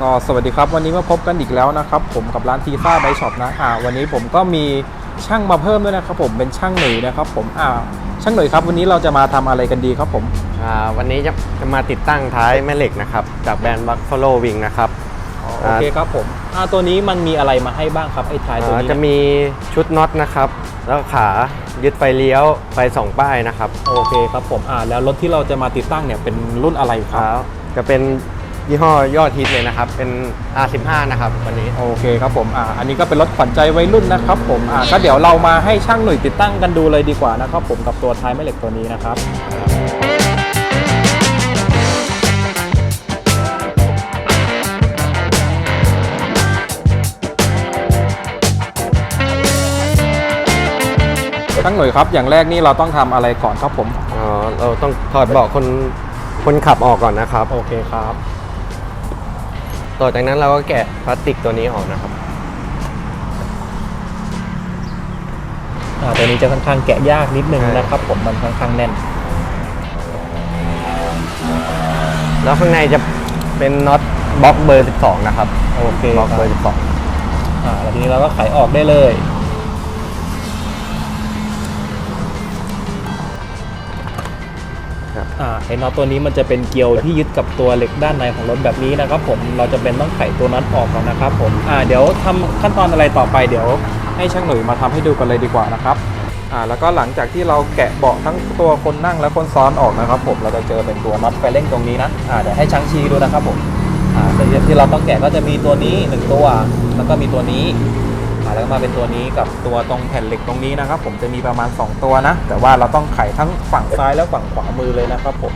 ก็สวัสดีครับวันนี้มาพบกันอีกแล้วนะครับ ผมกับร้านทีซ่าไบช็อปนะอ่าวันนี้ผมก็มีช่างมาเพิ่มด้วยนะครับผมเป็นช่างหนุ่ยนะครับ ผมอ่าช่างหนุ่ยครับ วันนี้เราจะมาทำอะไรกันดีครับผมอ่าวันนี้จะจะมาติดตั้งท้ายแม่เหล็กนะครับ จากแบรนด์ Buffalo Wing นะครับโอเคครับผมอ่าตัวนี้มันมีอะไรมาให้บ้างครับไอ้ท้ายตัวอ่านี้จะมีชุดน็อตนะครับ แล้วก็ขายึดไฟเลี้ยวไฟสองป้ายนะครับโอเคครับผมอ่าแล้วรถที่เราจะมาติดตั้งเนี่ยเป็นรุ่นอะไรคขารับจะเป็น ยี่ห้อยอดฮิตเลยนะครับ เป็น R15 นะครับวันนี้ โอเคครับผมอ่าอันนี้ก็เป็นรถขวัญใจวัยรุ่นนะครับผมอ่าก็เดี๋ยวเรามาให้ช่างหนุ่ยติดตั้งกันดูเลยดีกว่านะครับผมกับตัวท้ายแม่เหล็กตัวนี้นะครับ ช่างหน่วยครับอย่างแรกนี่เราต้องทำอะไรก่อนครับผม อ๋อ เราต้องถอดเบาะคนคนขับออกก่อนนะครับ โอเคครับ ต่อจากนั้นเราก็แกะพลาสติกตัวนี้ออกนะครับอ่าตัวนี้จะค่อนข้างแกะยากนิดนึงใช่นะครับ ผมมันค่อนข้างแน่น แล้วข้างในจะเป็นน็อตบล็อกเบอร์ 12 นะครับโอเคบล็อกครับเบอร์อ่าแล้วทีนี้เราก็ไขออกได้เลย ไอ้น็อตตัวนี้มันจะเป็นเกลียวที่ยึดกับตัวเหล็กด้านในของรถแบบนี้นะครับผมเราจะเป็นต้องไขตัวน็อตออกก่อนนะครับผมอ่าเดี๋ยวทำขั้นตอนอะไรต่อไปเดี๋ยว ให้ช่างหนุ่ยมาทำให้ดูกันเลยดีกว่านะครับอ่าแล้วก็หลังจากที่เราแกะเบาะทั้งตัวคนนั่งและคนซ้อนออกนะครับ ผมเราจะเจอเป็นตัวน็อตไฟเร่งตรงนี้นะอ่าเดี๋ยวให้ช่างชี้ดูนะครับผมอ่าแต่ที่เราต้องแกะก็จะมีตัวนี้หนึ่งตัว แล้วก็มีตัวนี้ อ่าแล้วก็มาเป็นตัวนี้กับตัวตรงแผ่นเหล็กตรงนี้นะครับ ผมจะมีประมาณ 2 ตัวนะ แต่ว่าเราต้องไขทั้งฝั่งซ้ายและฝั่งขวามือเลยนะครับผม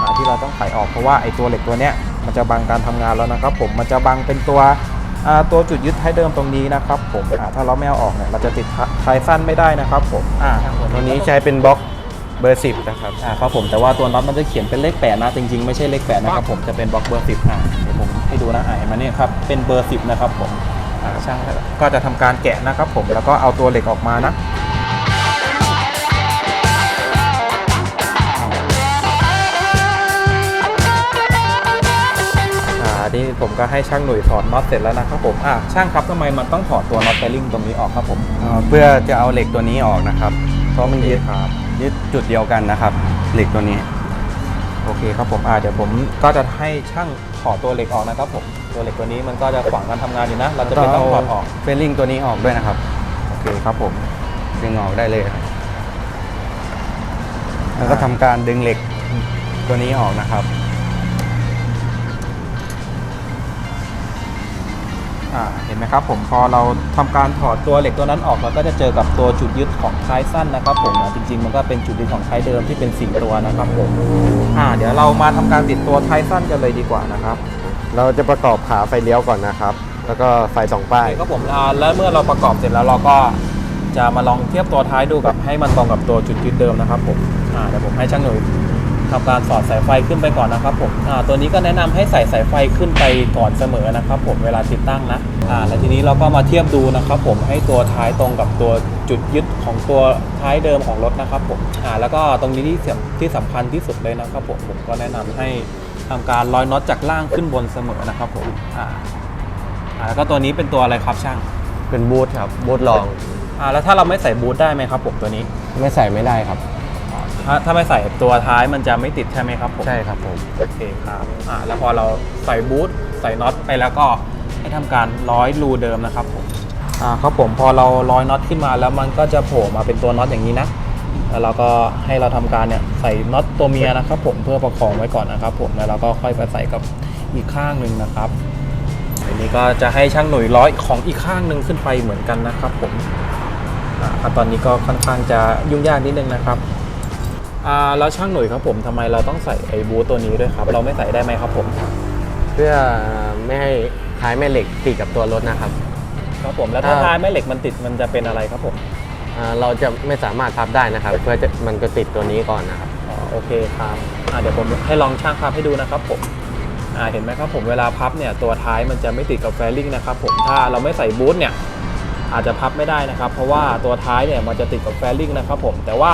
อ่าที่เราต้องไขออกเพราะว่าไอ้ตัวเหล็กตัวเนี้ยมันจะบังการทำงานแล้วนะครับ ผมมันจะบังเป็นตัวอ่าตัวจุดยึดท้ายเดิมตรงนี้นะครับ ผมอ่าถ้าเราไม่เอาออกเนี่ยเราจะติดท้ายสั้นไม่ได้นะครับ ผมอ่าตัวนี้ใช้เป็นบล็อกเบอร์10นะครับอ่าครับผมแต่ว่าตัวน็อตมันจะเขียนเป็นเลขแปดนะจริงๆไม่ใช่เลขแปดนะครับผมจะเป็นบล็อกเบอร์สิบอ่าเดี๋ยวผมให้ดูนะอ่าเห็นไหมเนี่ยครับเป็นเบอร์สิบนะครับผมอ่า ช่างก็จะทำการแกะนะครับผมแล้วก็เอาตัวเหล็กออกมานะอ่านี่ผมก็ให้ช่างหนุ่ยถอดน็อตเสร็จแล้วนะครับผมอ่าช่างครับทำไมมันต้องถอดตัวน็อตไฟลิงตรงนี้ออกครับผมอ่าเพื่อจะเอาเหล็กตัวนี้ออกนะครับ เพราะมันยึดครับยึดจุดเดียวกันนะครับ เหล็กตัวนี้ โอเคครับผมอ่าเดี๋ยวผมก็จะให้ช่างถอดตัวเหล็กออกนะครับผม ตัวเหล็กตัวนี้มันก็จะขวางการทำงานอยู่นะ เราจะเป็นต้องถอดออก เฟลลิ่งตัวนี้ออกด้วยนะครับ โอเคครับผมดึงออกได้เลยครับแล้วก็ทำการดึงเหล็กตัวนี้ออกนะครับ อ่าเห็นไหมครับผมพอเราทำการถอดตัวเหล็กตัวนั้นออกเราก็จะเจอกับตัวจุดยึดของท้ายสั้นนะครับผมอ่าจริงๆ มันก็เป็นจุดยึดของท้ายเดิมที่เป็นสี่ตัวนะครับผมอ่าเดี๋ยวเรามาทำการติดตัวท้ายสั้นกันเลยดีกว่านะครับ เราจะประกอบขาไฟเลี้ยวก่อนนะครับ แล้วก็ไฟสองป้ายก็ผมอ่าแล้วเมื่อเราประกอบเสร็จแล้วเราก็จะมาลองเทียบตัวท้ายดูกับให้มันตรงกับตัวจุดยึดเดิมนะครับผมอ่าเดี๋ยวผมให้ช่างหนุ่ยทำการสอดสายไฟขึ้นไปก่อนนะครับผมอ่าตัวนี้ก็แนะนำให้ใส่สายไฟขึ้นไปก่อนเสมอนะครับ ผมเวลาติดตั้งนะอ่าแล้วทีนี้เราก็มาเทียบดูนะครับ ผมให้ตัวท้ายตรงกับตัวจุดยึดของตัวท้ายเดิมของรถนะครับผมอ่าแล้วก็ตรงนี้ที่สียที่สำคัญที่สุดเลยนะครับผมผมก็แนะนำให้ ทำการร้อยน็อตจากล่างขึ้นบนเสมอนะครับผมอ่าอ่าแล้วก็ตัวนี้เป็นตัวอะไรครับช่างเป็นบูทครับบูทรองอ่าแล้วถ้าเราไม่ใส่บูทได้ไหมครับผมตัวนี้ไม่ใส่ไม่ได้ครับ ถ้าถ้าไม่ใส่ตัวท้ายมันจะไม่ติดใช่ไหมครับผมใช่ครับผมโอเคครับอ่าแล้วพอเราใส่บูทใส่น็อตไปแล้วก็ให้ทำการร้อยรูเดิมนะครับผมอ่าครับผมพอเราร้อยน็อตขึ้นมาแล้วมันก็จะโผล่มาเป็นตัวน็อตอย่างนี้นะ แล้วเราก็ให้เราทำการเนี่ยใส่น็อตตัวเมียนะครับ ผมเพื่อประคองไว้ก่อนนะครับ ผมแล้วเราก็ค่อยไปใส่กับอีกข้างหนึ่งนะครับอันนี้ก็จะให้ช่างหน่วยร้อยของอีกข้างหนึ่งขึ้นไปเหมือนกันนะครับ ผมอ่าขั้นตอนนี้ก็ค่อนข้างจะยุ่งยากนิดนึงนะครับอ่าแล้วช่างหน่วยครับผมทำไมเราต้องใส่ไอ้บูทตัวนี้ด้วยครับ เราไม่ใส่ได้ไหมครับผม เพื่อไม่ให้ท้ายแม่เหล็กติดกับตัวรถนะครับครับผมแล้วถ้าอ่าท้ายแม่เหล็กมันติดมันจะเป็นอะไรครับผม อ่าเราจะไม่สามารถพับได้นะครับ เพื่อจะมันจะติดตัวนี้ก่อนนะครับ อ๋อโอเคครับอ่าเดี๋ยวผมให้ลองช่างพับให้ดูนะครับผมอ่าเห็นไหมครับผมเวลาพับเนี่ยตัวท้ายมันจะไม่ติดกับแฟลิงนะครับผมถ้าเราไม่ใส่บูทเนี่ยอาจจะพับไม่ได้นะครับ เพราะว่าตัวท้ายเนี่ยมันจะติดกับแฟลิงนะครับผมแต่ว่า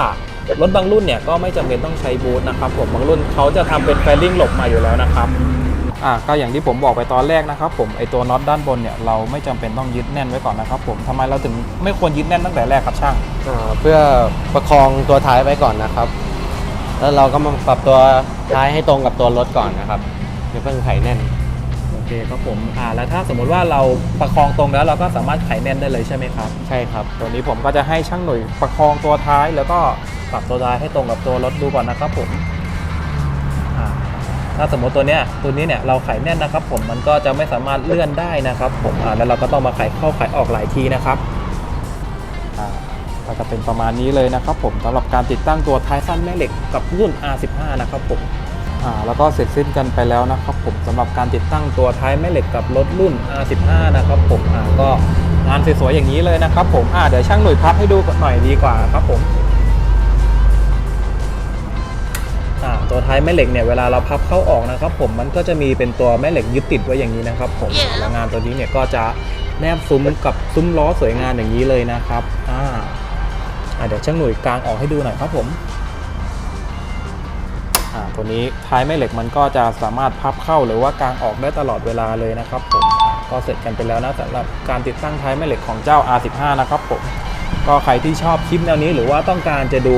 รถบางรุ่นเนี่ยก็ไม่จำเป็นต้องใช้บูทนะครับผมบางรุ่นเขาจะทำเป็นแฟลิงหลบมาอยู่แล้วนะครับ อ่าก็อย่างที่ผมบอกไปตอนแรกนะครับผมไอตัวน็อตด้านบนเนี่ยเราไม่จำเป็นต้องยึดแน่นไว้ก่อนนะครับผมทำไมเราถึงไม่ควรยึดแน่นตั้งแต่แรกครับช่างอ่าเพื่อประคองตัวท้ายไว้ก่อนนะครับ แล้วเราก็มาปรับตัวท้ายให้ตรงกับตัวรถก่อนนะครับอย่าเพิ่งไขแน่นโอเคครับผมอ่าแล้วถ้าสมมุติว่าเราประคองตรงแล้วเราก็สามารถไขแน่นได้เลยใช่ไหมครับใช่ครับตัวนี้ผมก็จะให้ช่างหน่วยประคองตัวท้ายแล้วก็ปรับตัวท้ายให้ตรงกับตัวรถดูก่อนนะครับผมอ่า ถ้าสมมติตัวเนี้ยตัวนี้เนี่ยเราไขแน่นนะครับผมมันก็จะไม่สามารถเลื่อนได้นะครับผมอ่าแล้วเราก็ต้องมาไขเข้าไขออกหลายทีนะครับอ่าก็จะเป็นประมาณนี้เลยนะครับผมสำหรับการติดตั้งตัวท้ายสั้นแม่เหล็กกับรุ่น R15 นะครับผมอ่าแล้วก็เสร็จสิ้นกันไปแล้วนะครับผมสำหรับการติดตั้งตัวท้ายแม่เหล็กกับรถรุ่น R15 นะครับผมอ่าก็งานสวยๆอย่างนี้เลยนะครับผมอ่าเดี๋ยวช่างหน่วยพับให้ดูหน่อยดีกว่าครับผม ตัวท้ายแม่เหล็กเนี่ยเวลาเราพับเข้าออกนะครับผมมันก็จะมีเป็นตัวแม่เหล็กยึดติดไว้อย่างนี้นะครับผมแล้วงานตัวนี้เนี่ยก็จะแนบซุ้มกับซุ้มล้อสวยงามอย่างนี้เลยนะครับอ่าอ่าเดี๋ยวช่างหน่วยกลางออกให้ดูหน่อยครับผมอ่าตัวนี้ท้ายแม่เหล็กมันก็จะสามารถพับเข้าหรือว่ากลางออกได้ตลอดเวลาเลยนะครับผมอ่าก็เสร็จกันไปแล้วนะสำหรับการติดตั้งท้ายแม่เหล็กของเจ้า R15 นะครับผม ก็ใครที่ชอบคลิปแนวนี้หรือว่าต้องการจะดู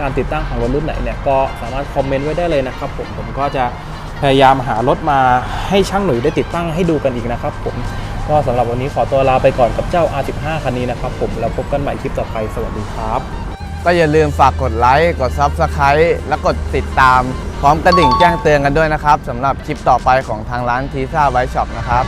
การติดตั้งของรถรุ่นไหนเนี่ยก็สามารถคอมเมนต์ไว้ได้เลยนะครับผมผมก็จะพยายามหารถมาให้ช่างหนุ่ยได้ติดตั้งให้ดูกันอีกนะครับผมก็สำหรับวันนี้ขอตัวลาไปก่อนกับเจ้า R15 คันนี้นะครับผมแล้วพบกันใหม่คลิปต่อไปสวัสดีครับ ก็อย่าลืมฝากกดไลค์กด Subscribe และกดติดตาม พร้อมกระดิ่งแจ้งเตือนกันด้วยนะครับสำหรับคลิปต่อไปของทางร้านทีซ่าไวช็อปนะครับ